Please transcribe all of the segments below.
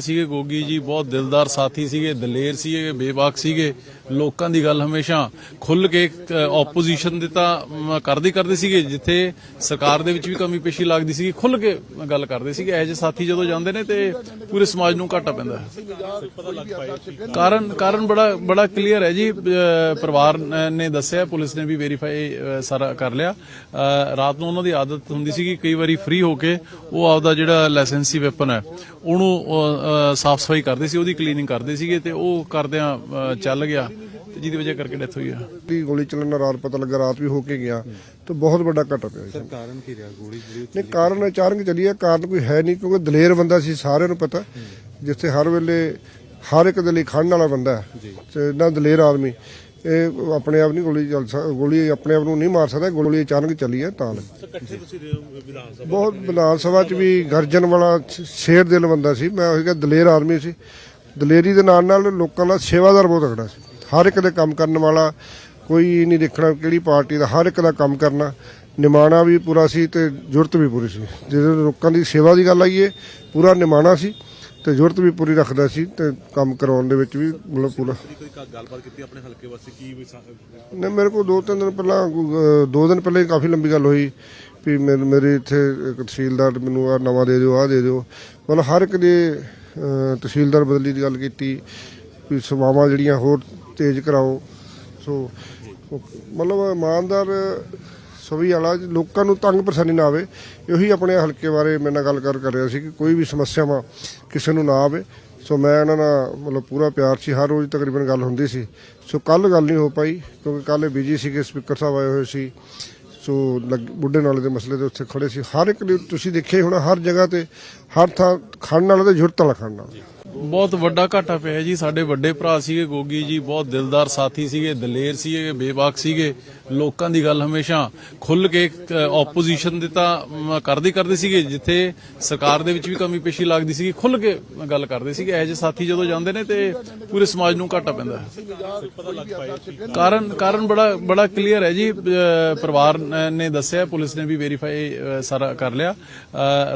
ਸੀਗੇ ਗੋਗੀ ਜੀ ਬਹੁਤ ਦਿਲਦਾਰ ਸਾਥੀ ਸੀਗੇ ਦਲੇਰ ਸੀਗੇ ਬੇਬਾਕ ਸੀਗੇ। ਲੋਕਾਂ ਦੀ ਗੱਲ ਹਮੇਸ਼ਾ ਖੁੱਲ ਕੇ ਆਪੋਜੀਸ਼ਨ ਦੇ ਤਾਂ ਕਰਦੇ ਕਰਦੇ ਸੀਗੇ ਜਿੱਥੇ ਸਰਕਾਰ ਦੇ ਵਿੱਚ ਵੀ ਕਮੀ ਪੇਸ਼ੀ ਲੱਗਦੀ ਸੀਗੀ ਖੁੱਲ ਕੇ ਗੱਲ ਕਰਦੇ ਸੀਗੇ। ਇਹੋ ਜਿਹੇ ਸਾਥੀ ਜਦੋਂ ਜਾਂਦੇ ਨੇ ਤੇ ਪੂਰੇ ਸਮਾਜ ਨੂੰ ਘਾਟਾ ਪੈਂਦਾ ਕਾਰਨ ਕਾਰਨ ਬੜਾ ਬੜਾ ਕਲੀਅਰ ਹੈ ਜੀ। ਪਰਿਵਾਰ ਨੇ ਦੱਸਿਆ ਪੁਲਿਸ ਨੇ ਵੀ ਵੈਰੀਫਾਈ ਸਾਰਾ ਕਰ ਲਿਆ। ਅ, ਰਾਤ ਨੂੰ ਉਹਨਾਂ ਦੀ ਆਦਤ ਹੁੰਦੀ ਸੀਗੀ ਕਈ ਵਾਰੀ ਫ੍ਰੀ ਹੋ ਕੇ ਉਹ ਆਪਦਾ ਜਿਹੜਾ ਲਾਇਸੈਂਸੀ ਵੈਪਨ ਹੈ ਉਹਨੂੰ ਸਾਫ਼ ਸਫ਼ਾਈ ਕਰਦੇ ਸੀ ਉਹਦੀ ਕਲੀਨਿੰਗ ਕਰਦੇ ਸੀਗੇ ਤੇ ਉਹ ਕਰਦਿਆਂ ਚੱਲ ਗਿਆ ਤੇ ਜਿਹਦੀ ਵਜ੍ਹਾ ਕਰਕੇ ਡੈਥ ਹੋਈ ਆ। ਦੀ ਗੋਲੀ ਚੱਲਣ ਦਾ ਰਾਤ ਪਤਾ ਲੱਗਾ ਰਾਤ ਵੀ ਹੋ ਕੇ ਗਿਆ ਤੇ ਬਹੁਤ ਵੱਡਾ ਘਟਾ ਪਿਆ ਸੀ। ਕਾਰਨ ਕੀ ਰਿਹਾ? ਗੋਲੀ ਜਿਹੜੀ ਨਹੀਂ ਕਾਰਨ ਅਚਾਨਕ ਚੱਲੀ ਹੈ ਕਾਰਨ ਕੋਈ ਹੈ ਨਹੀਂ ਕਿਉਂਕਿ ਦਲੇਰ ਬੰਦਾ ਸੀ ਸਾਰਿਆਂ ਨੂੰ ਪਤਾ ਜਿੱਥੇ ਹਰ ਵੇਲੇ ਹਰ ਇੱਕ ਦੇ ਲਈ ਖੜਨ ਵਾਲਾ ਬੰਦਾ ਹੈ ਤੇ ਨਾ ਦਲੇਰ ਆਦਮੀ। ਇਹ ਆਪਣੇ ਆਪ ਨਹੀਂ ਗੋਲੀ ਚੱਲ ਸਕ ਗੋਲੀ ਆਪਣੇ ਆਪ ਨੂੰ ਨਹੀਂ ਮਾਰ ਸਕਦਾ ਗੋਲੀ ਅਚਾਨਕ ਚੱਲੀ ਹੈ ਤਾਂ। ਬਹੁਤ ਵਿਧਾਨ ਸਭਾ ਚ ਵੀ ਗਰਜਨ ਵਾਲਾ ਸ਼- ਸ਼ੇਰ ਦਿਲ ਬੰਦਾ ਸੀ ਮੈਂ ਉਹੀ ਕਿਹਾ ਦਲੇਰ ਆਦਮੀ ਸੀ। ਦਲੇਰੀ ਦੇ ਨਾਲ ਨਾਲ ਲੋਕਾਂ ਦਾ ਸੇਵਾਦਾਰ ਬਹੁਤ ਤਕੜਾ ਸੀ। ਹਰ ਇੱਕ ਦੇ ਕੰਮ ਕਰਨ ਵਾਲਾ ਕੋਈ ਨਹੀਂ ਦੇਖਣਾ ਕਿਹੜੀ ਪਾਰਟੀ ਦਾ ਹਰ ਇੱਕ ਦਾ ਕੰਮ ਕਰਨਾ। ਨਿਮਾਣਾ ਵੀ ਪੂਰਾ ਸੀ ਤੇ ਜ਼ਰੂਰਤ ਵੀ ਪੂਰੀ ਸੀ। ਜਦੋਂ ਲੋਕਾਂ ਦੀ ਸੇਵਾ ਦੀ ਗੱਲ ਆਈਏ ਪੂਰਾ ਨਿਮਾਣਾ ਸੀ। ਤੇ ਜ਼ਰੂਰਤ ਵੀ ਪੂਰੀ ਰੱਖਦਾ ਸੀ ਤੇ ਕੰਮ ਕਰਾਉਣ ਦੇ ਵਿੱਚ ਵੀ ਮਤਲਬ ਪੂਰਾ। ਕੋਈ ਕ- ਗੱਲਬਾਤ ਕੀਤੀ ਆਪਣੇ ਹਲਕੇ ਵਾਸਤੇ ਕੀ ਵੀ ਸਾ- ਨੇ ਮੇਰੇ ਕੋਲ ਦੋ ਤਿੰਨ ਦਿਨ ਪਹਿਲਾਂ ਦੋ ਦਿਨ ਪਹਿਲਾਂ ਹੀ ਕਾਫੀ ਲੰਬੀ ਗੱਲ ਹੋਈ ਵੀ ਮੇਰੇ ਮੇਰੇ ਇੱਥੇ ਇੱਕ ਤਹਿਸੀਲਦਾਰ ਮੈਨੂੰ ਆ ਨਵਾਂ ਦੇ ਦਿਓ ਆ ਦੇ ਦਿਓ। ਮਤਲਬ ਹਰ ਇੱਕ ਦੇ ਤਹਿਸੀਲਦਾਰ ਬਦਲੀ ਦੀ ਗੱਲ ਕੀਤੀ ਵੀ ਸੇਵਾਵਾਂ ਜਿਹੜੀਆਂ ਹੋਰ ਤੇਜ਼ ਕਰਾਓ। ਸੋ ਮਤਲਬ ਇਮਾਨਦਾਰ ਸਭੀ ਵਾਲਾ ਲੋਕਾਂ ਨੂੰ ਤੰਗ ਪਰੇਸ਼ਾਨੀ ਨਾ ਆਵੇ। ਇਹੀ ਆਪਣੇ ਹਲਕੇ ਬਾਰੇ ਮੇਰੇ ਨਾਲ ਗੱਲ ਕਰ ਰਿਹਾ ਸੀ ਕਿ ਕੋਈ ਵੀ ਸਮੱਸਿਆਵਾਂ ਕਿਸੇ ਨੂੰ ਨਾ ਆਵੇ। ਸੋ ਮੈਂ ਇਹਨਾਂ ਨਾਲ ਮਤਲਬ ਪੂਰਾ ਪਿਆਰ ਸੀ। ਹਰ ਰੋਜ਼ ਤਕਰੀਬਨ ਗੱਲ ਹੁੰਦੀ ਸੀ। ਸੋ ਕੱਲ ਗੱਲ ਨਹੀਂ ਹੋ ਪਾਈ ਕਿਉਂਕਿ ਕੱਲ ਬਿਜ਼ੀ ਸੀਗੇ ਸਪੀਕਰ ਸਾਹਿਬ ਆਏ ਹੋਏ ਸੀ। ਸੋ ਲੱਗ- ਬੁੱਢੇ ਨਾਲੇ ਦੇ ਮਸਲੇ ਦੇ ਉੱਤੇ ਖੜੇ ਸੀ। ਹਰ ਇੱਕ ਦੇ ਤੁਸੀਂ ਦੇਖਿਆ ਹੀ ਹੋਣਾ, ਹਰ ਜਗ੍ਹਾ ਤੇ ਹਰ ਥਾਂ ਖੜਨ ਵਾਲਾ ਤੇ ਜ਼ਰੂਰਤ ਵਾਲਾ ਖੜਨ ਵਾਲਾ। ਬਹੁਤ ਵੱਡਾ ਘਾਟਾ ਪਿਆ ਜੀ। ਸਾਡੇ ਵੱਡੇ ਭਰਾ ਸੀਗੇ ਗੋਗੀ ਜੀ, ਬਹੁਤ ਦਿਲਦਾਰ ਸਾਥੀ ਸੀਗੇ, ਦਲੇਰ ਸੀਗੇ ਬੇਬਾਕ ਸੀਗੇ। ਲੋਕਾਂ ਦੀ ਗੱਲ ਹਮੇਸ਼ਾ ਖੁੱਲ ਕੇ ਆਪੋਜੀਸ਼ਨ ਦੇ ਤਾਂ ਕਰਦੇ ਕਰਦੇ ਸੀਗੇ, ਜਿੱਥੇ ਸਰਕਾਰ ਦੇ ਵਿੱਚ ਵੀ ਕਮੀ ਪੇਸ਼ੀ ਲੱਗਦੀ ਸੀਗੀ ਖੁੱਲ ਕੇ ਗੱਲ ਕਰਦੇ ਸੀਗੇ। ਇਹੋ ਜਿਹੇ ਸਾਥੀ ਜਦੋਂ ਜਾਂਦੇ ਨੇ ਤੇ ਪੂਰੇ ਸਮਾਜ ਨੂੰ ਘਾਟਾ ਪੈਂਦਾ ਕਾਰਨ ਕਾਰਨ ਬੜਾ ਬੜਾ ਕਲੀਅਰ ਹੈ ਜੀ। ਪਰਿਵਾਰ ਨੇ ਦੱਸਿਆ, ਪੁਲਿਸ ਨੇ ਵੀ ਵੈਰੀਫਾਈ ਸਾਰਾ ਕਰ ਲਿਆ।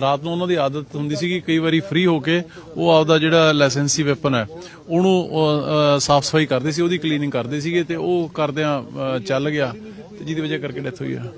ਰਾਤ ਨੂੰ ਉਹਨਾਂ ਦੀ ਆਦਤ ਹੁੰਦੀ ਸੀਗੀ, ਕਈ ਵਾਰੀ ਫ੍ਰੀ ਹੋ ਕੇ ਉਹ ਆਪਦਾ ਜਿਹੜਾ ਲਾਇਸੈਂਸੀ ਵੈਪਨ ਹੈ ਉਹਨੂੰ ਸਾਫ਼ ਸਫ਼ਾਈ ਕਰਦੇ ਸੀ, ਉਹਦੀ ਕਲੀਨਿੰਗ ਕਰਦੇ ਸੀਗੇ ਤੇ ਉਹ ਕਰਦਿਆਂ ਚੱਲ ਗਿਆ ਤੇ ਜਿਹਦੀ ਵਜ੍ਹਾ ਕਰਕੇ ਡੈਥ ਹੋਈ ਆ।